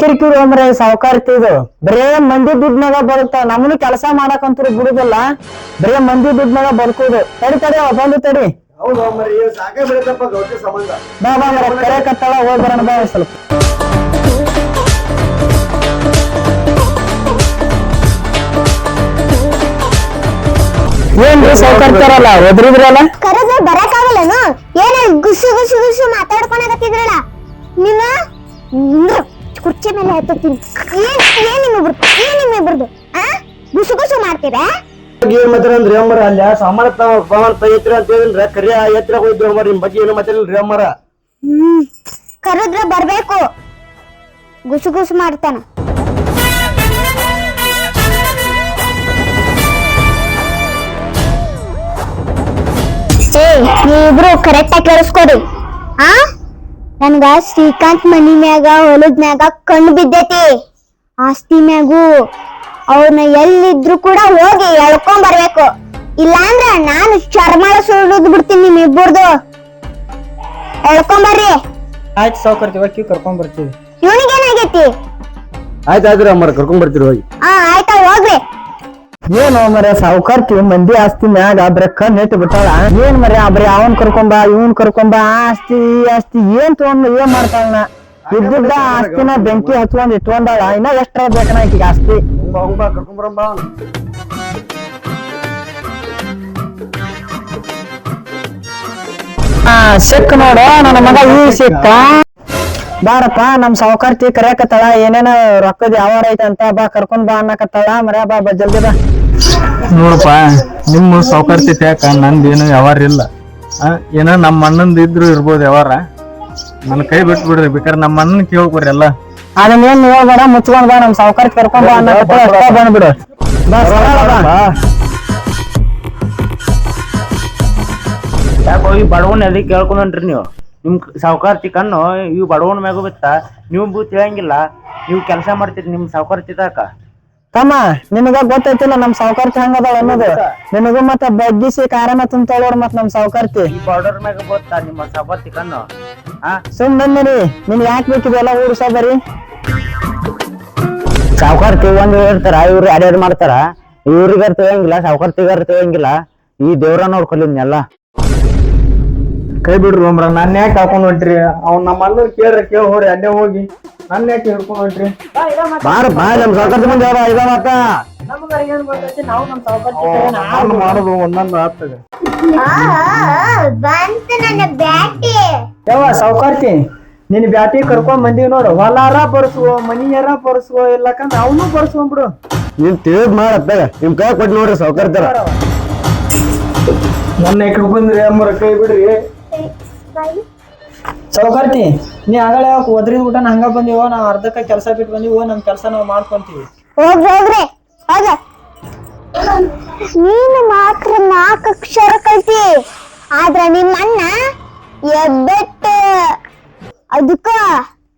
ಕಿರಿಕಿರಿ ಅಂದ್ರೆ ಸಾವುಕಾರತಿ ಇದು. ಬರೇ ಮಂದಿ ದುಡ್ನಾಗ ಬರುತ್ತ. ನಮ್ಮನು ಕೆಲಸ ಮಾಡಕಂತೂ ಬಿಡುದಿಲ್ಲ. ಬರೇ ಮಂದಿ ದುಡ್ನಾಗ ಬದುಕುದು. ತಡಿ ತಡಿ ಬಂದು ತಡಿ. ಹೌದು ಮರಿ ಸಾಕೇ ಬೆಳಿತಪ್ಪ ಗೌಟಿ ಸಂಬಂಧ. ಬಾ ಬಾ ಕರೆ ಕತ್ತಳ ಹೋಗ್ ಬರೋಣ ಬಾ ಸ್ವಲ್ಪ. ಏನ್ರಿ ಸಾವುಕಾರ್ತಾರಲ್ಲ ಒದ್ರಿದ್ರಲ್ಲ? ಕರೆದ್ರೆ ಬರಕ್ಕಾಗಲ್ಲನು? ಏನ ಗುಸು ಗುಸು ಗುಸು ಮಾತಾಡ್ಕೊಳಕತ್ತಿದ್ರಲ್ಲ? ನಿನ್ನ ಕುರ್ಚಿ ಮೇಲೆ ಹತ್ತುತ್ತೀನಿ. ಏನ್ ಏನ್ ನಿಮ್ಮಿಬ್ರು ಏನ್ ನಿಮ್ಮಿಬ್ರದು ಆ? ಗುಸು ಗುಸು ಮಾಡ್ತೀರಾ? ಏನ್ ಅಮ್ಮರ ಅಲ್ಲ ಸಾಮಾನ್ಯ ಪವನ್ ಎತ್ತರ ಅಂತ ಹೇಳಿದ್ರೆ ಕರಿಯ ಎತ್ತರ ಹೋಯ್ತು ಅಮ್ಮರ ನಿಮ್ ಬಗ್ಗೆ ಏನು ಮಾತಾಡಿಲ್ರಿ ಅಮ್ಮರ? ಹ್ಮ್. ಕರೆದ್ರೆ ಬರ್ಬೇಕು. ಗುಸು ಗುಸು ಮಾಡ್ತಾನ. ಏ ನೀವಿಬ್ರು ಕರೆಕ್ಟ್ ಆಗಿ ಕೇಳಿಸ್ಕೊಡಿ. ಆ? ನನ್ಗ ಶ್ರೀಕಾಂತ್ ಮನಿ ಮ್ಯಾಗ ಹೊಲದ ಮ್ಯಾಗ ಕಣ್ಣು ಬಿದ್ದೈತಿ. ಆಸ್ತಿ ಮ್ಯಾಗು ಅವ್ರನ್ನ ಎಲ್ಲಿದ್ರು ಕೂಡ ಹೋಗಿ ಎಳ್ಕೊಂಡ್ ಬರ್ಬೇಕು. ಇಲ್ಲಾಂದ್ರ ನಾನು ಚರ್ಮ ಸುಳಿದ್ ಬಿಡ್ತೀನಿ ನಿಮ್ಮಿಬ್ಬರದು. ಎಳ್ಕೊಂಡ್ ಬರ್ರಿ. ಆಯ್ತು ಸಾವುಕಾರ್ತಿ ಹೋಗಿ ಕರ್ಕೊಂಡ್ ಬರ್ತೀವಿ. ಇವನಿಗೇನಾಗೈತಿ ಆಯ್ತು ಅಮ್ಮರ ಕರ್ಕೊಂಡ್ ಬರ್ತೀರಿ ಹೋಗಿ. ಹಾ ಆಯ್ತಾ ಹೋಗ್ರಿ. ಏನು ಮರ ಸಾವುಕಾರ್ತಿ ಮಂದಿ ಆಸ್ತಿ ಮ್ಯಾಗ ಬರೀ ಕಣ್ ಇಟ್ಟು ಬಿಟ್ಟಾಳ ಏನ್ ಮರ ಬರೀ ಅವನ್ ಕರ್ಕೊಂಬ ಇವನ್ ಕರ್ಕೊಂಬ ಆ ಆಸ್ತಿ ಆಸ್ತಿ ಏನ್ ತಗೊಂಡ್ ಏನ್ ಮಾಡ್ತಾಳ ಇದ್ದಿದ್ದ ಆಸ್ತಿನ ಬೆಂಕಿ ಹಚ್ಕೊಂಡ್ ಇಟ್ಕೊಂಡಾಳ. ಇನ್ನ ಎಷ್ಟ್ರ ಬೇಕನ ಈಗ ಆಸ್ತಿ? ಆ ಸಿಕ್ ನೋಡು ನನ್ನ ಮಗ ಈ ಸಿಕ್ಕ. ಬಾರಪ್ಪ ನಮ್ ಸಾವುಕಾರ್ತಿ ಕರ್ಯಾಕತ್ತಾಳ ಏನೇನ ರೊಕ್ಕದ ಯಾವಾರ ಐತೆ ಅಂತ ಬಾ ಕರ್ಕೊಂಡ್ ಬಾ ಅನ್ನಕತ್ತಾಳ. ಮರ್ಯಾ ಬಾ ಬಾ ಜಲ್ದಿ ಬಾ. ನೋಡಪ್ಪ ನಿಮ್ಮ ಸೌಕರ್ತಿ ಯಾಕ ನಂದೇನು ವ್ಯವಹಾರ ಇಲ್ಲ. ಆ, ಏನೋ ನಮ್ಮ ಅಣ್ಣಂದ್ ಇದ್ರು ಇರ್ಬೋದು ವ್ಯವಹಾರ ನನ್ನ ಕೈ ಬಿಟ್ಟು ಬಿಡ್ರಿ ಬೇಕಾದ್ರೆ ನಮ್ಮ ಅಣ್ಣನ್ ಕೇಳ್ಕೊರಿ ಎಲ್ಲ. ಅದನ್ನ ಏನ್ ಹೇಳ್ಬೇಡ ಮುಚ್ಕೊಂಡ್ ಬಾ ನಮ್ ಸಾವುಕಾರ್ತಿ ಕರ್ಕೊಂಡ್ ಬಾ ಅನ್ನಕತ್ತಾಳ. ಅಷ್ಟೇ ಬಂದ್ಬಿಡು ಬಾ ಸರಳ ಬಾ. ಯಾಕೆ ಹೋಗಿ ಬಡವನ್ ಅದಕ್ಕೆ ಕೇಳ್ಕೊಂಡ್ರಿ ನೀವು? ನಿಮ್ ಸಾವ್ಕಾರ್ತಿ ಕಣ್ಣು ಇವ್ ಬಡವನ ಮ್ಯಾಗ ಬಿತ್ತ ನೀವು ತಿಳಿಯಂಗಿಲ್ಲ ನೀವು ಕೆಲಸ ಮಾಡ್ತೀರಿ ನಿಮ್ ಸಾವುಕಾರ್ತಿ ತಾಕ. ತಮ್ಮ ನಿಮಗ ಗೊತ್ತೈತಿಲ್ಲ ನಮ್ ಸಾವುಕಾರ್ತಿ ಹಂಗದಾಳ ಅನ್ನೋದು. ನಿಮಗೂ ಮತ್ತ ಬಗ್ಗಿಸಿ ಕಾರಣ ತುಂಬ್ತಾಳೋರ್ ಮತ್ ನಮ್ ಸಾವುಕಾರ್ತಿ. ಈ ಬಾರ್ಡರ್ ಮ್ಯಾಗ ಗೊತ್ತಾ ನಿಮ್ಮ ಸಾವುಕಾರ್ತಿ ಕಣ್ಣು? ಹಾ? ಸುಮ್ ಬಂದಿರಿ ನಿನ್ ಯಾಕೆ ಬೇಕಿದೆಲ್ಲ ಊರ್ಸ ಬರೀ. ಸಾವುಕಾರ್ತಿ ಒಂದ್ ಹೇಳ್ತಾರ ಇವ್ರು ಯಾರ್ಯಾರು ಮಾಡ್ತಾರ? ಇವ್ರಿಗಾರ ತಿಳಿಯಂಗಿಲ್ಲ ಸಾವುಕಾರ್ತಿಗಾರ ತಿಳಿಯಂಗಿಲ್ಲ ಈ ದೇವ್ರ ನೋಡ್ಕೊಲಿದ್ನೆಲ್ಲ ಕೈ ಬಿಡ್ರಿ ಒಮ್ರ ನನ್ನ ಯಾಕೆ ಹಾಕೊಂಡ್ ಹೊಂಟ್ರಿ? ಅವ್ನ ನಮ್ಮ ಅಣ್ಣನ್ ಕೇಳ್ರಿ ಕೇಳಿ ಹೋರಿ ಅಲ್ಲೇ ಹೋಗಿ. ನನ್ನ ಯಾಕೆ ಹಿಡ್ಕೊಂಡ್ ಹೊಂಟ್ರಿ? ಬಾರ ಬಾ ನಮ್ ಸಾಕಷ್ಟು ಮಂದಿ ಅವ್ರ ಇದ ಮಾತ ನಾನು ಮಾಡೋದು ಒಂದೊಂದು ಆಗ್ತದೆ ಬಂತ ನನ್ನ ಬ್ಯಾಟಿ. ಯಾವ ಸಾವುಕಾರ್ತಿ ನಿನ್ ಬ್ಯಾಟಿ ಕರ್ಕೊಂಡ್ ಬಂದೀವಿ ನೋಡು. ಹೊಲಾರ ಬರ್ಸುವ ಮನಿಯಾರ ಬರ್ಸುವ ಇಲ್ಲಕಂದ್ರ ಅವನು ಬರ್ಸ್ಕೊಂಡ್ಬಿಡು ನೀನ್ ತಿಳಿದ್ ಮಾಡತ್ತ ನಿಮ್ ಕೈ ಕೊಟ್ಟು ನೋಡ್ರಿ ಸಾವುಕಾರ್ತಾರ ನನ್ನ ಯಾಕೆ ಬಂದ್ರಿ ಅಮ್ಮರ ಕೈ ಬಿಡ್ರಿ. ಸಾವುಕಾರ್ತಿ ನೀ ಆಗಲೇ ಒದ್ರಿ ಊಟ ಹಂಗ ಬಂದಿವೋ ನಾವ್ ಅರ್ಧಕ್ಕ ಕೆಲಸ ಬಿಟ್ಟು ಬಂದಿವೋ ನಮ್ ಕೆಲಸ ನಾವ್ ಮಾಡ್ಕೊಂತೀವಿ. ಹೋಗ್ರಿ ಹೋಗ್ರಿ. ಹೋಗ. ನೀನು ಮಾತ್ರ ನಾಕ್ ಅಕ್ಷರ ಕಲ್ತಿ. ಆದ್ರ ನಿಮ್ಮ ಅಣ್ಣ ಎಬ್ಬೆಟ್ಟ. ಅದಕ್ಕ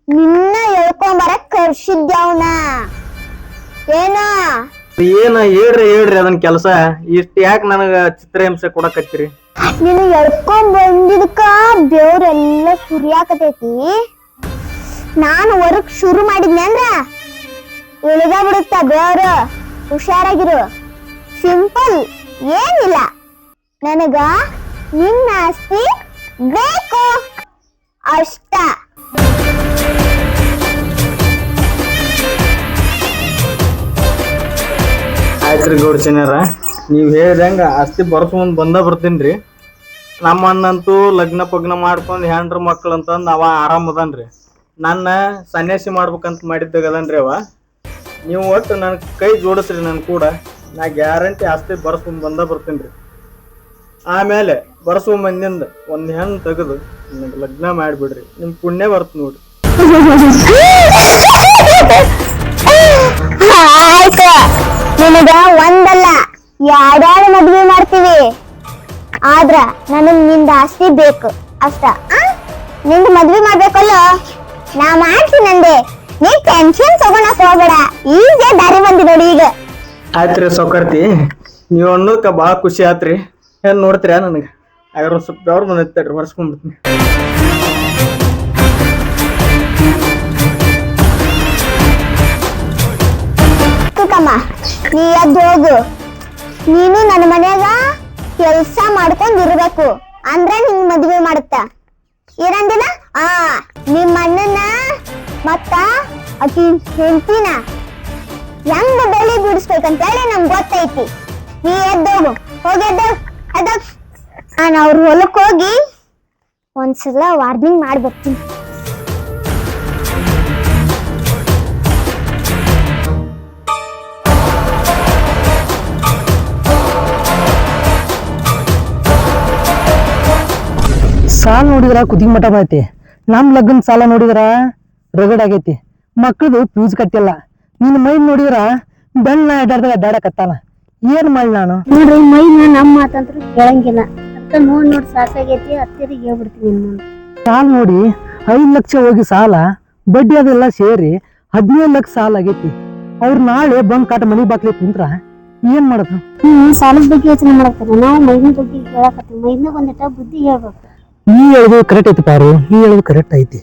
ನಿನ್ನ ಹೇಳ್ಕೊಂಬರ ಕರ್ಸಿದ್ದೆ ಅವನ. ಏನ? ಏನ ಹೇಳ್ರಿ ಹೇಳ್ರಿ ಅದನ್ ಕೆಲಸ. ಇಷ್ಟ ಯಾಕೆ ನನಗ ಚಿತ್ರಹಿಂಸೆ ಕೊಡಕತ್ತೀರಿ? ನೀನು ಎಳ್ಕೊಂಡ್ ಬಂದಿದ್ಕ ಬೆವ್ರೆಲ್ಲ ಸುರಿಯಾಕತೈತಿ. ನಾನು ವರ್ಕ್ ಶುರು ಮಾಡಿದ್ನಿ ಅಂದ್ರ ಇಳಿದ ಬಿಡುತ್ತ ಬೆವ್ರು. ಹುಷಾರಾಗಿರು. ಸಿಂಪಲ್ ಏನಿಲ್ಲ. ನನಗ ನಿನ್ನ ಆಸ್ತಿ ಬೇಕು. ಅಷ್ಟ. ಆಯ್ತ್ರಿ ಗೌಡ್ಸಿನ್ಯಾರ ನೀವ್ ಹೇಳ್ದಂಗ ಆಸ್ತಿ ಬರ್ಸ್ಕೊಂಡ್ ಬಂದ ಬರ್ತೀನ್ರಿ. ನಮ್ಮ ಅಣ್ಣಂತೂ ಲಗ್ನ ಪಗ್ನ ಮಾಡ್ಕೊಂಡು ಹೆಂಡ್ರ ಮಕ್ಳು ಅಂತಂದ್ ಅವ ಆರಾಮ್ ಅದಾನ್ರಿ. ನನ್ನ ಸನ್ಯಾಸಿ ಮಾಡ್ಬೇಕಂತ ಮಾಡಿದ್ದಾಗ ರೀ ಅವ. ನೀವು ಒಟ್ಟು ನನ್ನ ಕೈ ಜೋಡಿಸ್ರಿ ನನ್ನ ಕೂಡ. ನಾ ಗ್ಯಾರಂಟಿ ಆಸ್ತಿ ಬರ್ಸ್ಕೊಂಡ್ ಬಂದ ಬರ್ತೀನ್ರಿ. ಆಮೇಲೆ ಬರ್ಸು ಮಂದಿಂದ ಒಂದ್ ಹೆಣ್ಣು ತೆಗೆದು ನಿಮ್ಗೆ ಲಗ್ನ ಮಾಡಿಬಿಡ್ರಿ. ನಿಮ್ ಪುಣ್ಯ ಬರ್ತ ನೋಡ್ರಿ. ಒಂದಲ್ಲ. ಯಾವ್ದಾದ್ರು ಮದ್ವೆ ಮಾಡ್ತೀವಿ. ಆದ್ರ ನನಗ್ನಿಂದ ಆಸ್ತಿ ಬೇಕು. ಅಷ್ಟ. ನಿಂದ ಮದ್ವೆ ಮಾಡ್ಬೇಕಲ್ಲ? ನಾ ಮಾಡ್ತೀನಿ ನಂದೆ ನೀ ಟೆನ್ಷನ್ ತಗೋಣ ಹೋಗಬೇಡ ಈಗ ದಾರಿ ಬಂದಿ ನೋಡಿ ಈಗ. ಆಯ್ತ್ರಿ ಸೌಕರ್ತಿ. ನೀವು ಅನ್ನೋದಕ್ಕೆ ಭಾಳ ಖುಷಿ ಆತ್ರಿ ಏನ್ ನೋಡ್ತೀರಾ ನನಗೆ? ಆಗ್ರ ಸ್ವಲ್ಪ ಅವ್ರ ಮನೆ ತಡ್ರಿ ಕುಕಮ್ಮ ನೀ ಎದ್ದು ಹೋಗು. ನೀನು ನನ್ನ ಮನ್ಯಾಗ ಕೆಲಸ ಮಾಡ್ಕೊಂಡು ಇರ್ಬೇಕು. ಅಂದ್ರೆ ನಿಂಗ್ ಮದ್ವೆ ಮಾಡುತ್ತ. ಏನಂದಿನ ಆ, ನಿಮ್ಮ ಅಣ್ಣನ ಮತ್ತ ಅತಿ ಹೆಂಡತಿನ ಹೆಂಗ್ ಬೆಳೆ ಬಿಡಿಸ್ಬೇಕಂತ ಹೇಳಿ ನಮ್ಗೆ ಗೊತ್ತೈತಿ. ನೀ ಎದ್ದೋಗು. ಹೋಗಿ ಎದ್ದೋಗ್ ಎದ್ದೋಗ್ ನಾನು ಅವ್ರ ಹೊಲಕ್ಕೆ ಹೋಗಿ ಒಂದ್ಸಲ ವಾರ್ನಿಂಗ್ ಮಾಡಿ ಬರ್ತೀನಿ. ಸಾಲ ನೋಡಿದ್ರ ಕುದಿಗೆ ಮಠ ಬೈತಿ. ನಮ್ ಲಗ್ನ ಸಾಲ ನೋಡಿದ್ರ ರಗಡ್ ಆಗೈತಿ. ಮಕ್ಕಳದು ಫ್ಯೂಸ್ ಕಟ್ಟಿಲ್ಲ. ನಿನ್ನ ಮೈ ನೋಡಿದ್ರ ಬೆಣ್ಣ ಅಡ್ಡಾಡ್ದಾಗ ಅಡ್ಡಾಡಕತ್ತಾನ ಏನ್ ಮಾಡಿ ನಾನು? ನೋಡ್ರಿ ಮೈ ನಮ್ಮ ಮಾತಂತ್ರ ಕೇಳಂಗಿಲ್ಲ. ಅಂತ ನೋಡ್ ನೋಡಿ ಸಾಕಾಗೈತಿ ಹತ್ತಿರಿಗೆ ಹೇಳ್ಬಿಡ್ತೀನಿ ಸಾಲ ನೋಡಿ ಐದ್ ಲಕ್ಷ ಹೋಗಿ ಸಾಲ ಬಡ್ಡಿ ಅದೆಲ್ಲ ಸೇರಿ ಹದಿನೈದು ಲಕ್ಷ ಸಾಲ ಆಗೈತಿ. ಅವ್ರ ನಾಳೆ ಬಂದ್ ಕಾಟ ಮನಿ ಬಾಕ್ಲಿ ಕುಂತ್ರ ಏನ್ ಮಾಡೋದು? ಹ್ಮ್ ಸಾಲದ ಬಗ್ಗೆ ಯೋಚನೆ ಮಾಡಕ್ತಾರೆ ನಾವು ಮೈನ ಬಗ್ಗೆ ಕೇಳಕತ್ತೀವಿ. ಮೈನ ಬಂದಿಟ್ಟ ಬುದ್ಧಿ ಹೇಳ್ಬೇಕು. ನೀ ಹೇಳುದು ಕರೆಕ್ಟ್ ಐತಿ ಪಾರು ನೀ ಹೇಳುದು ಕರೆಕ್ಟ್ ಐತಿ.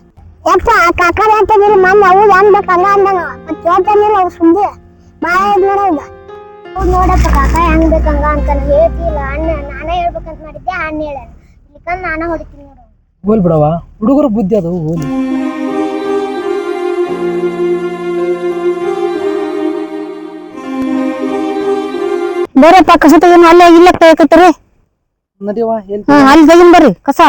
ಯಪ್ಪ ಕಾಕ ಹೇಳ್ತಾನಿಲ್ಲ ಮಮ್ಮ ಅವು ಅನ್ಬೇಕು ಹಂಗ ಅಂದನು ಮತ್ತೆ ಹೇಳ್ತಾನಿಲ್ಲ ಅವ್ರು ಸುಂದಿ ಬಾಳ ನೋಡೋದ ಹೌದ್ ನೋಡಪ್ಪ ಕಾಕ ಹೆಂಗ್ ಬೇಕು ಹಂಗ ಅಂತ ಹೇಳ್ತಿಲ್ಲ. ಅಣ್ಣ ನಾನೇ ಹೇಳ್ಬೇಕಂತ ಮಾಡಿದ್ದೆ ಅಣ್ಣ ಹೇಳ ಇಲ್ಲಿಕಂದ್ ನಾನ ಹೊಡಿತೀನಿ ನೋಡು. ಹೋಲ್ ಬಿಡವ ಹುಡುಗರು ಬುದ್ಧಿ ಅದು ಹೋಲಿ. ಬರಪ್ಪ ಕಸ ತೆಗಿನ ಅಲ್ಲೇ ಇಲ್ಲ ತೆಗಕತ್ತೀರಿ ನಡಿಯವ ಎಲ್ಲಿ ಹಾ ಅಲ್ಲಿ ತೆಗಿನ್ ಬರ್ರಿ ಕಸ.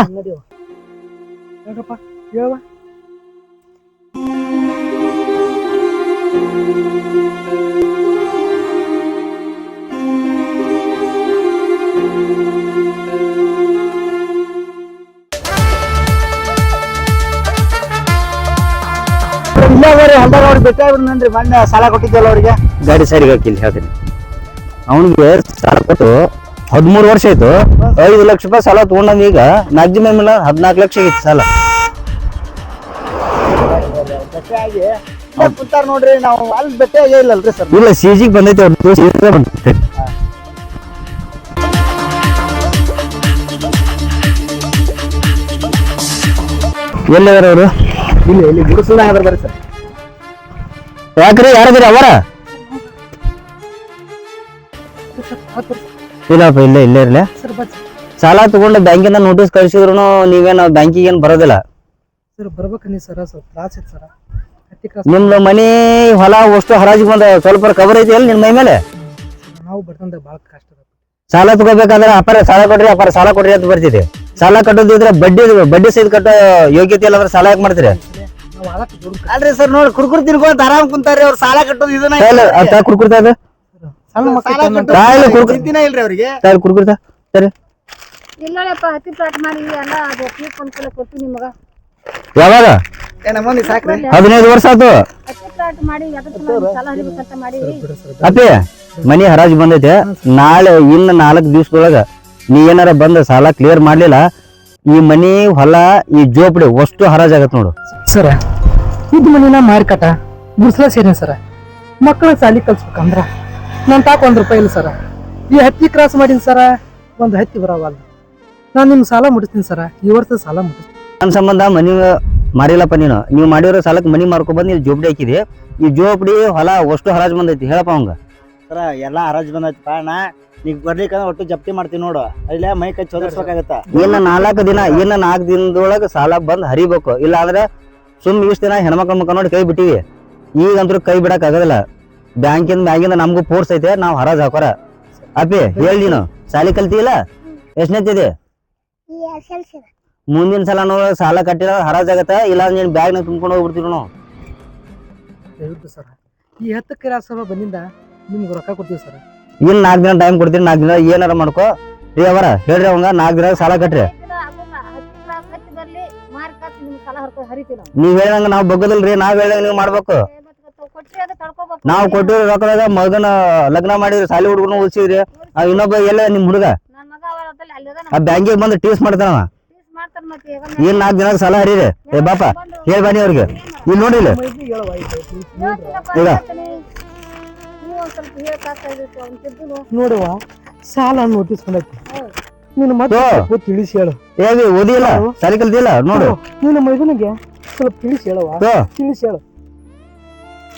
ಇಲ್ಲ ಹೊಲ್ದಾಗ ಅವ್ರಿಗೆ ಬೇಕಾಗ್ಬಿಡ್ರಿ ಮೊನ್ನೆ ಸಾಲ ಕೊಟ್ಟಿದ್ದಲ್ಲ ಅವ್ರಿಗೆ. ಗಾಡಿ ಸರಿಗೆ ಹಾಕಿಲ್ಲ ಹೇಳ್ತೀನಿ. ಅವನಿಗೆ ಸಾಲ ಕೊಟ್ಟು ಹದಿಮೂರು ವರ್ಷ ಆಯ್ತು. ಐದು ಲಕ್ಷ ರೂಪಾಯಿ ಸಾಲ ತಗೊಂಡಂಗ ಈಗ ಮ್ಯಾಕ್ಸಿಮಮ್ ಮೇಲೆ ಹದಿನಾಲ್ಕು ಲಕ್ಷ ಆಗಿತ್ತು ಸಾಲ. ಕುಂತಾರ ನೋಡ್ರಿ ನಾವು ಅಲ್ಲಿ ಬೆಟ್ಟೆ ಇಲ್ಲಲ್ರಿ ಸರ್. ಇಲ್ಲ ಸಿಜಿಗೆ ಬಂದೈತೆ ಅವ್ರ ಸೀದಾ ಬಂದೈತೆ. ಎಲ್ಲಿದಾರ ಅವರು? ಇಲ್ಲಿ ಇಲ್ಲಿ ಗುಡಿಸಲ್ದಾಗ ಅದ್ರ ಬರ್ರಿ ಸರ್. ಯಾಕ್ರಿ ಯಾರದ್ರಿ ಅವರ? ಇಲ್ಲಪ್ಪ ಇಲ್ಲೇ ಇಲ್ಲೇ ಇರ್ಲಿ. ಸರ್ ಸಾಲ ತಗೊಂಡು ಬ್ಯಾಂಕಿಂದ ನೋಟಿಸ್ ಕಳಿಸಿದ್ರು ನೀವೇನು ಬ್ಯಾಂಕಿಗೆ ಏನು ಬರೋದಿಲ್ಲ. ಸರ್ ಬರ್ಬೇಕನ್ನಿ ಸರ್ ಸ್ವಲ್ಪ ತ್ರಾಸ ಸರ್. ನಿಮ್ದು ಮನಿ ಹೊಲ ಅಷ್ಟು ಹರಾಜಿಗೆ ಬಂದ ಸ್ವಲ್ಪ ಕವರ್ ಐತಿ ಎಲ್ಲಿ ನಿಮ್ಮ ಮೈ ಮೇಲೆ? ನಾವು ಬರ್ತಂದ ಭಾಳ ಕಷ್ಟ ಅದ. ಸಾಲ ತಗೋಬೇಕಂದ್ರೆ ಅಪಾರ ಸಾಲ ಕೊಡ್ರಿ ಅಪಾರ ಸಾಲ ಕೊಡ್ರಿ ಅಂತ ಬರ್ತಿದೆ. ಸಾಲ ಕಟ್ಟೋದಿದ್ರೆ ಬಡ್ಡಿ ಬಡ್ಡಿ ಸಹಿತ ಕಟ್ಟೋ ಯೋಗ್ಯತೆ ಇಲ್ಲ ಅಂದ್ರೆ ಸಾಲ ಯಾಕೆ ಮಾಡ್ತೀರಿ? ನಾವು ಆದಷ್ಟು ದುಡ್ಡು ಅಲ್ರಿ ಸರ್ ನೋಡಿ ಕುರ್ಕುರ್ ತಿನ್ಕೊಂತ ಆರಾಮ್ ಕುಂತಾರ್ರಿ ಅವ್ರು ಸಾಲ ಕಟ್ಟೋದು ಇದನ್ನ ಕುರ್ಕುರ್ತಾ ಇದೆ ಸರಿ. ಇಲ್ಲಪ್ಪ ಹತ್ತಿ ಪ್ಲಾಟ್ ಮಾಡಿ ಎಲ್ಲ ಅದು ಪೀಕ್ ಅನುಕೂಲ ಕೊಟ್ಟು ನಿಮಗ. ಯಾವಾಗ? ಏ ನಮ್ಮನಿ ಸಾಕ್ರಿ. ಹದಿನೈದು ವರ್ಷ ಆತು ಅತಿ ಅಪ್ಪಿ ಮನಿ ಹರಾಜ್ ಬಂದೈತೆ. ನಾಳೆ ಇನ್ನ ನಾಲ್ಕು ದಿವ್ಸದೊಳಗ ನೀ ಏನಾರ ಬಂದ ಸಾಲ ಕ್ಲಿಯರ್ ಮಾಡ್ಲಿಲ್ಲ ಈ ಮನಿ ಹೊಲ ಈ ಜೋಪಡಿ ಅಷ್ಟು ಹರಾಜ್ ಆಗತ್ ನೋಡು. ಸರ ಇದ್ ಮನಿನ ಮಾರ್ಕಟ ಗುಡ್ಸ್ಲ ಸೇರಿ ಸರ. ಮಕ್ಕಳ ಸಾಲಿ ಕಲ್ಸ್ಬೇಕಂದ್ರ ನನ್ ತಾಕ ಒಂದು ರೂಪಾಯಿ ಇಲ್ಲ ಸರ. ಈ ಹತ್ತಿ ಕ್ರಾಸ್ ಮಾಡೀನಿ ಸರ ಒಂದು ಹತ್ತಿ ಬರೋವಲ್ಲ ನಾನು ನಿಮ್ಮ ಸಾಲ ಮುಟ್ಟಿಸ್ತೀನಿ ಸರ ಈ ವರ್ಷ ಸಾಲ ಮುಟ್ಟಿಸ್ತೀನಿ ನನ್ನ ಸಂಬಂಧ ಮನಿ ಮಾಡಿಲ್ಲಪ್ಪ ನೀನು. ನೀವು ಮಾಡಿರೋ ಸಾಲಕ್ಕೆ ಮನಿ ಮಾರ್ಕೊಬಂದು ಇಲ್ಲಿ ಜೋಪಡಿ ಹಾಕಿದೆ. ಈ ಜೋಪಡಿ ಹೊಲ ಅಷ್ಟು ಹರಾಜ್ ಬಂದೈತಿ ಹೇಳಪ್ಪ ಅವಂಗ. ಸರ ಎಲ್ಲ ಹರಾಜ್ ಬಂದೈತಿ ಕಾರಣ ನೀಗ್ ಬರ್ಲಿಕ್ಕಂದ್ರೆ ಒಟ್ಟು ಜಪ್ತಿ ಮಾಡ್ತೀನಿ ನೋಡು. ಅಲ್ಲೇ ಮೈ ಕೈ ಚೋದಿಸ್ಬೇಕಾಗತ್ತ ಇನ್ನ ನಾಲ್ಕು ದಿನ ಇನ್ನ ನಾಲ್ಕು ದಿನದೊಳಗೆ ಸಾಲ ಬಂದು ಹರಿಬೇಕು. ಇಲ್ಲ ಅಂದ್ರೆ ಸುಮ್ ಇಷ್ಟು ದಿನ ಹೆಣ್ಮಕ್ಳು ಮುಖ ನೋಡಿ ಕೈ ಬಿಟ್ಟಿವಿ. ಈಗಂತೂ ಕೈ ಬಿಡಕ್ ಆಗೋದಿಲ್ಲ. ಬ್ಯಾಂಕಿಂದ ಬ್ಯಾಂಕಿಂದ ನಮ್ಗೂ ಫೋರ್ಸ್ ಐತೆ ನಾವು ಹರಾಜ್ ಹಾಕೋರ. ಅಪ್ಪಿ ಹೇಳಿ ನೀನು. ಸಾಲಿ ಕಲ್ತಿಲ್ಲ ಎಷ್ಟನೇತಿದೆ ಮುಂದಿನ ಸಲ ನಾವು ಸಾಲ ಕಟ್ಟಿರ ಹರಾಜ್ ಆಗತ್ತ ಇಲ್ಲ ನೀನ್ ಬ್ಯಾಗ್ನ ತುಂಬ್ಕೊಂಡು ಹೋಗ್ಬಿಡ್ತೀವಿ ನಾವು ದಯವಿಟ್ಟು ಸರ ಈ ಹತ್ತು ಕ್ರಾಸ್ ಬಂದಿಂದ ನಿಮ್ಗೆ ರೊಕ್ಕ ಕೊಡ್ತೀವಿ ಸರ್. ಇನ್ ನಾಲ್ಕು ದಿನ ಟೈಮ್ ಕೊಡ್ತೀನಿ ನಾಲ್ಕು ದಿನ ಏನಾರ ಮಾಡ್ಕೋ. ರೀ ಅವರ ಹೇಳ್ರಿ ಅವಂಗ ನಾಲ್ಕು ದಿನ ಸಾಲ ಕಟ್ರಿ. ಹತ್ತಿ ಪ್ಲಾಟ್ ಹತ್ತಿ ಬರ್ಲಿ ಮಾರ್ಕಾತ್ ನಿಮ್ಗೆ ಸಾಲ ಹರ್ಕೊ ಹರಿತೀವಿ ನಾವು ಹೇಳ್ದಂಗ ನಾವ್ ಬಗ್ಗದಲ್ರಿ ನಾವ್ ಹೇಳ್ದಂಗ ನೀವು ಮಾಡ್ಬೇಕು. ನಾವ್ ಕೊಟ್ಟಿರೋ ರೊಕ್ಕದಾಗ ಮಗನ ಲಗ್ನ ಮಾಡಿದ್ರಿ ಸಾಲಿ ಹುಡುಗನ ಓದಿಸಿದ್ರಿ ಆ ಇನ್ನೊಬ್ಬ ಎಲ್ಲ ನಿಮ್ ಹುಡುಗ? ಆ ಬ್ಯಾಂಕಿಗೆ ಬಂದು ಟೀಸ್ ಮಾಡ್ತಾನ ಏನ್ ನಾಲ್ಕು ದಿನ ಸಾಲ ಹರೀರಿ ಏ ಬಾಪ ಹೇಳ್ ಬನ್ನಿ ಅವ್ರಿಗೆ. ಇಲ್ಲಿ ನೋಡಿ ಇಲ್ಲಿ. ನೋಡುವ ಸಾಲ ನೋಟಿಸ್ ಬಂದೈತಿ. ನೀನು ಮತ್ತೆ. ತಿಳಿಸಿ ಹೇಳು. ಏ ಓದಿಲ್ಲ? ಸಾಲಿ ಕಲ್ತಿಲ್ಲ? ನೋಡು. ನೀನು ಮೈದನಿಗೆ ಸ್ವಲ್ಪ ತಿಳಿಸಿ ಹೇಳುವ ತಿಳಿಸಿ ಹೇಳು.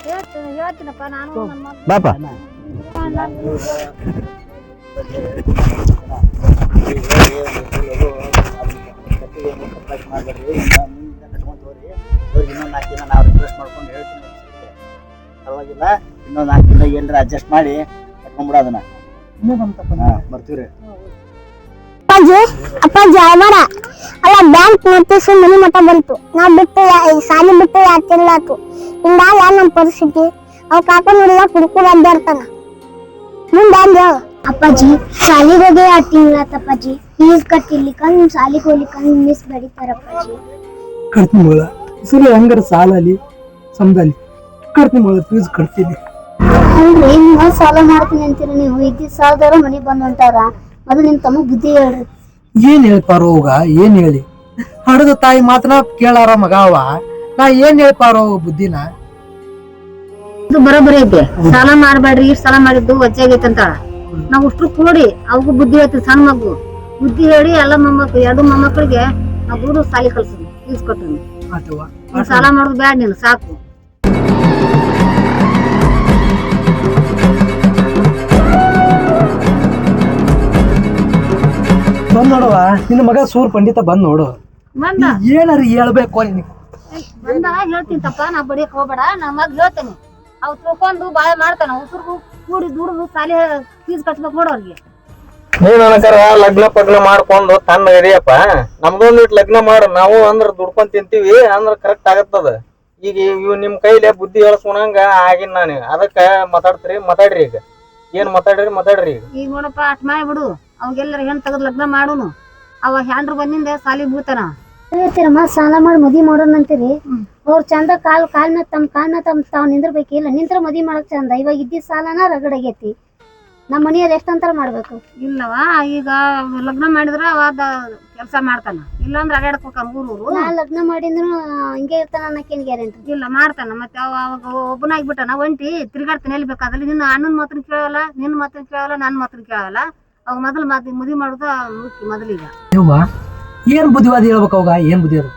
ಹೇಳ್ತೀನಿ ಹೇಳ್ತೀನಪ್ಪ ನಾನು ನನ್ನ ಮಗ ಬಾಪ. ಇನ್ನೊಂದು ನಾಲ್ಕು ದಿನ ನಾವು ರಿಕ್ವೆಸ್ಟ್ ಮಾಡ್ಕೊಂಡು ಹೇಳ್ತೀನಿ ಪರವಾಗಿಲ್ಲ ಇನ್ನೊಂದು ನಾಲ್ಕು ದಿನ ಏನಾರ ಅಡ್ಜಸ್ಟ್ ಮಾಡಿ ಕಟ್ಕೊಂಡ್ಬಿಡ ಅದನ್ನ ಬರ್ತೀವ್ರಿ ಅಪ್ಪಾಜಿ ಅಲ್ಲ ಬ್ಯಾಂಕ್ ಮತ್ತೆ ಮನಿ ಮಠ ಬಂತು. ನಾ ಬಿಟ್ಟು ಸಾಲಿ ಬಿಟ್ಟು ಯಾಕೆ ಆತು ಹಿಂಗಾಗ ನಮ್ಮ ಪರಿಸ್ಥಿತಿ? ಅವ್ ಕಾಕ ನೋಡಿಲ್ಲ ಕುಡ್ಕುಡ್ ಅಡ್ಡಾಡ್ತಾನ ಮುಂದೆ ಅಂದ ಅಪ್ಪಾಜಿ ಶಾಲೆಗೆ ಹೋಗಿ ಎರಡು ತಿಂಗಳಾತಪ್ಪಾಜಿ ಫೀಸ್ ಕಟ್ಟಿರ್ಲಿಕ್ಕ ನಿಮ್ ಶಾಲೆಗೆ ಹೋಗ್ಲಿಕ್ಕ ನಿಮ್ ಮಿಸ್ ಬಡಿತಾರ ಅಪ್ಪಾಜಿ. ಕಟ್ತೀನಿ ಮಗಳ ಸರಿ ಹಂಗಾರ ಸಾಲಲ್ಲಿ ಸಮದಲ್ಲಿ ಕಟ್ತೀನಿ ಮಗಳ ಫೀಸ್ ಕಟ್ತೀನಿ. ಅಂದ್ರೆ ನೀವು ಸಾಲ ಮಾಡ್ತೀನಿ ಅಂತೀರಿ ನೀವು? ಇದ್ದಿದ್ ಸಾಲದವ್ರ ಮನೆ ಬಂದ್ ಅಂತಾರ ಅದು ನಿಮ್ ತಮ್ಮ ಬುದ್ಧಿ ಹೇಳ್ರಿ. ಏನ್ ಹೇಳ್ಪಾರೋ ಹೋಗ ಏನ್ ಹೇಳಿ? ಹಡದ ತಾಯಿ ಮಾತ್ರ ಕೇಳಾರ ಮಗ ಅವ. ನಾ ಏನ್ ಹೇಳ್ಪಾರೋ ಬುದ್ಧಿನ? ಇದು ಬರೋಬ್ಬರಿ ಐತಿ ಸಾಲ ಮಾಡ್ಬೇಡ್ರಿ ಇಷ್ಟು ಸಾಲ ಮಾಡಿದ್ದು ವಜ್ಜೆ ಆಗೈತೆ ಅಂತ ನಾವು ಉಷ್ಟ್ರು ಕೂಡಿ ಅವಗೂ ಬುದ್ಧಿ ಐತಿ ಸಣ್ಣ ಮಗು. ಬುದ್ಧಿ ಹೇಳಿ ಎಲ್ಲ ಮೊಮ್ಮಕ್ಳು ಎರಡು ಮೊಮ್ಮಕ್ಕಳಿಗೆ ನಾವು ಗುರು ಸಾಲಿ ಕಳ್ಸಿದ್ವಿ ಫೀಸ್. ನೀನ್ ಸಾಲ ಮಾಡೋದು ಬ್ಯಾಡ ನೀನು ಸಾಕು. ಬಂದ್ ನೋಡುವ ನಿನ್ನ ಮಗ ಸೂರ್ ಪಂಡಿತ ಬಂದ್ ನೋಡು. ಏನಾರು ಏನಾರ ಹೇಳ್ಬೇಕು ನಿನಗೆ. ಬಂದ ಹೇಳ್ತೀನಿ ತಪ್ಪ ನಾ ಬಡಿಯಕ್ ಹೋಗ್ಬೇಡ ನಾ ಮಗ್ ಹೇಳ್ತೇನೆ. ಅವ್ ತಿಳ್ಕೊಂಡು ಬಾಳೆ ಮಾಡ್ತಾನ ಉಸುರ್ಗು ಕೂಡಿ ದುಡಿದು ಸಾಲಿ ಫೀಸ್ ಕಟ್ಬೇಕು ನೋಡು ಅವ್ರಿಗೆ. ನೀನ್ ಲಗ್ನ ಪಗ್ನ ಮಾಡ್ಕೊಂಡು ತನ್ನ ಇರಿಯಪ್ಪ ನಮ್ದೊಂದ್ ಇಟ್ ಲಗ್ನ ಮಾಡು ನಾವು ಅಂದ್ರ ದುಡ್ಕೊಂಡ್ ತಿಂತೀವಿ ಅಂದ್ರ ಕರೆಕ್ಟ್ ಆಗತ್ತದ ಈಗ ಇವ್ ನಿಮ್ ಕೈಲೆ ಬುದ್ಧಿ ಹೇಳ್ಸ್ಕೊಳಂಗ ಆಗಿನ್ ನಾನು ಅದಕ್ಕ ಮಾತಾಡ್ತೀರಿ ಮಾತಾಡ್ರಿ ಈಗ. ಏನ್ ಮಾತಾಡ್ರಿ ಮಾತಾಡ್ರಿ ಈಗ. ಈಗ ನೋಡಪ್ಪ ಅಟ್ ಮಾಡಿ ಬಿಡು. ಅವಾಗೆಲ್ಲರ ಹೆಣ್ ತೆಗೆದ್ ಲಗ್ನ ಮಾಡುನು. ಅವ ಹ್ಯಾಂಡ್ರು ಬಂದಿಂದ ಸಾಲಿ ಬೀಳ್ತಾನ. ಹೇಳ್ತೀರಮ್ಮ ಸಾಲ ಮಾಡಿ ಮದಿ ಮಾಡೋಣ ಅಂತೀರಿ? ಅವ್ರ ಚಂದ ಕಾಲ್ ಕಾಲ್ ಮೇಲೆ ತಮ್ಮ ಕಾಲ್ ಮೇಲೆ ತಮ್ಮ ತಾವ್ ನಿಂದಿರ್ಬೇಕಿಲ್ಲ. ನಿಂತ್ರ ಮದಿ ಮಾಡಕ್ ಚಂದ. ಇವಾಗ ಇದ್ದಿದ್ ಸಾಲನ ರಗಡಾಗೈತಿ ನಮ್ಮ ಮನೆಯಲ್ಲಿ ಎಷ್ಟಂತರ ಮಾಡ್ಬೇಕು? ಇಲ್ಲವ ಈಗ ಲಗ್ನ ಮಾಡಿದ್ರ ಅವಾದ ಕೆಲಸ ಮಾಡ್ತಾನ. ಇಲ್ಲಾಂದ್ರೆ ಅಡ್ಯಾಡಕ್ ಮೂರು ಊರೂರು. ನಾ ಲಗ್ನ ಮಾಡಿದ್ರು ಹಿಂಗೆ ಇರ್ತಾನ ಅನ್ನಕ್ಕೇನು ಗ್ಯಾರಂಟಿ. ಇಲ್ಲ ಮಾಡ್ತಾನ. ಮತ್ತೆ ಅವ ಅವಾಗ ಒಬ್ಬನಾಗ್ಬಿಟ್ಟಾನ ಒಂಟಿ ತಿರ್ಗಾಡ್ತಾನೆ ಎಲ್ಲಿ ಬೇಕಾದಲ್ಲಿ ನಿನ್ನ ಅಣ್ಣನ ಮಾತ್ರ ಕೇಳಲ್ಲ ನಿನ್ನ ಮಾತ್ರ ಕೇಳಲ್ಲ ನನ್ನ ಮಾತ್ರ ಕೇಳಲ್ಲ. ಅವಾಗ ಮೊದಲು ಮದ್ವಿ ಮದುವೆ ಮಾಡೋದು ಮುಖ್ಯ ಮೊದಲಿಗ. ಏನ್ ಬುದ್ಧಿವಾದ ಹೇಳ್ಬೇಕು ಅವಾಗ? ಏನ್ ಬುದ್ಧಿ ಅದು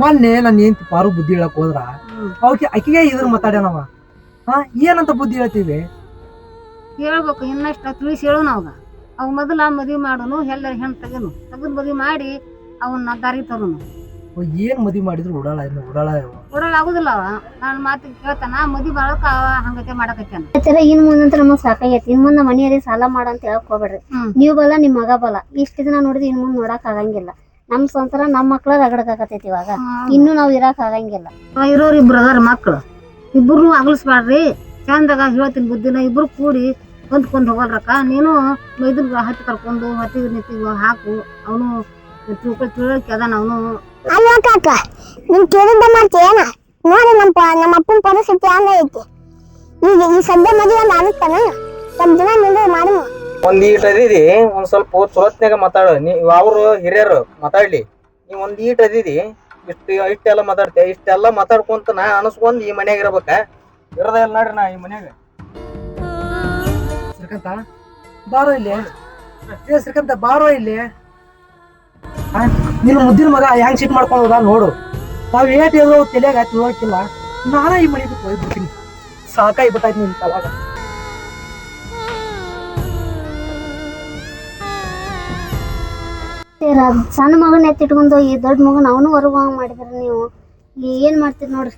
ಮೊನ್ನೆ ನನ್ನ ಏನ್ ಪಾರು ಬುದ್ಧಿ ಹೇಳಕ್ ಹೋದ್ರ ಅವಕ್ಕೆ ಆಕಿಗೆ ಇದ್ರ ಮಾತಾಡ್ಯಾನವ ಹಾ ಏನಂತ ಬುದ್ಧಿ ಹೇಳ್ತೀವಿ ಹೇಳ್ಬೇಕು ಇನ್ನಷ್ಟ ತಿಳಿಸಿ ಹೇಳು ಅವಾಗ ಅವ್ ಮೊದಲ ಮದ್ವಿ ಮಾಡೋನು ಎಲ್ಲರ ಹೆಣ್ಣು ತೆಗನು. ತೆಗೆದು ಮದ್ವಿ ಮಾಡಿ ಅವನ್ನ ದಾರಿ ತರೋನು. ಏನ್ ಮದ್ವಿ ಮಾಡಿದ್ರು? ಉಡಾಳ ಇನ್ನು ಉಡಾಳ. ಕೊಡಲ್ಲ ಆಗುದಿಲ್ಲ ಅವ. ನನ್ನ ಮಾತು ಕೇಳ್ತಾನ ಮದ್ವಿ ಮಾಡಕ ಅವ ಹಂಗತೆ ಮಾಡಕತ್ತಾನ. ಇನ್ ಮುಂದಂತ ನಮಗ್ ಸಾಕಾಗೈತಿ. ಇನ್ ಮುಂದೆ ಮನೆಯಲ್ಲಿ ಸಾಲ ಮಾಡ ಅಂತ ಹೇಳಕ್ ಹೋಗ್ಬೇಡ್ರಿ. ನೀವ್ ಬಲ್ಲ ನಿಮ್ ಮಗ ಬಲ್ಲ. ಇಷ್ಟ ದಿನ ನೋಡಿದ್ರೆ ಇನ್ ಮುಂದೆ ನೋಡಕ್ ಆಗಂಗಿಲ್ಲ. ನಮ್ ಸಂಸಾರ ನಮ್ ಮಕ್ಳ ರಗಡಕಾಕತೈತಿ ಇವಾಗ. ಇನ್ನು ನಾವ್ ಇರಾಕ್ ಆಗಂಗಿಲ್ಲ. ಇರೋರು ಇಬ್ರು ಅದಾರ ಮಕ್ಳು. ಇಬ್ರು ಅಗಲಿಸ್ಬಾಡ್ರಿ ಚಂದಾಗ ಹೇಳ್ತೀನಿ ಬುದ್ಧಿನ. ಇಬ್ರು ಕೂಡಿ ಹೊಂದ್ಕೊಂಡು ಹೋಗಲ್ರಕ್ಕ ನೀನು ಮೈದ್ರ ಹತ್ತಿ ಕರ್ಕೊಂಡು ಹತ್ತಿ ನಿತ್ತಿಗೆ ಹಾಕು. ಅವನು ತಿಳ್ಕೊಳ್ ತಿಳಕ್ಕೆ ಅದಾನ ಅವನು. ಅಲ್ಲ ಕಾಕ ನೀನ್ ಕೇಳಿದ್ದ ಮಾಡ್ತೀಯನ ನೋಡಿ ನಮ್ಮ ನಮ್ಮ ಅಪ್ಪನ ಪರಿಸ್ಥಿತಿ ಹಂಗೈತಿ. ಈಗ ಈ ಸದ್ಯ ಮದುವೆ ಒಂದು ಆಗುತ್ತಾನ ಸ್ವಲ್ಪ ದಿನ ನಿಂದ ಮಾಡಿ ಒಂದ್ ಈಟ್ ಅದಿದಿ ಒಂದ್ ಸ್ವಲ್ಪ ಚೊಲತ್ನ್ಯಾಗ ಮಾತಾಡ. ನೀ ಅವ್ರು ಹಿರಿಯರು, ಮಾತಾಡ್ಲಿ. ನೀ ಒಂದ್ ಈಟ್ ಅದಿದಿ ಇಷ್ಟು ಇಷ್ಟೆಲ್ಲ ಮಾತಾಡ್ತೀಯ ಇಷ್ಟೆಲ್ಲ ಮಾತಾಡ್ಕೊಂತ ನಾ ಅನಸ್ಕೊಂಡ್ ಈ ಮನ್ಯಾಗ ಇರ್ಬೇಕ. ಇರದ ಇಲ್ಲ ನೋಡ್ರಿ ನಾ ಈ ಮನ್ಯಾಗ. ಶ್ರೀಕಂತ, ಬಾರೋ ಇಲ್ಲಿ. ಏ ಶ್ರೀಕಂತ, ಬಾರೋ ಇಲ್ಲಿ. ನಿನ್ನ ಮುದ್ದಿನ ಮಗ ಹೆಂಗ್ ಸಿಟ್ ಮಾಡ್ಕೊಂಡು ಹೋದ ನೋಡು. ನಾವ್ ಏಟ್ ಹೇಳಿದ್ರು ತಲೆಯಾಗ ತಿಳ್ಕಿಲ್ಲ ನಾನ ಈ ಮನೆಗೆ ಹೋಗ್ಬಿಡ್ತೀನಿ. ಸಾಕಾಗಿ ಬಿಟ್ಟಾಯ್ತು ನಿನ್ ತಲಾಗ ಸಣ್ಣ ಮಗನ ಎತ್ತಿಟ್ಕೊಂಡು ಈ ದೊಡ್ಡ ಮಗನ ಅವನು ಹೊರಗೆ ಮಾಡಿದ್ರೆ ನೀವು. ಏನ್ ಮಾಡ್ತೀರಿ ನೋಡ್ರಿ.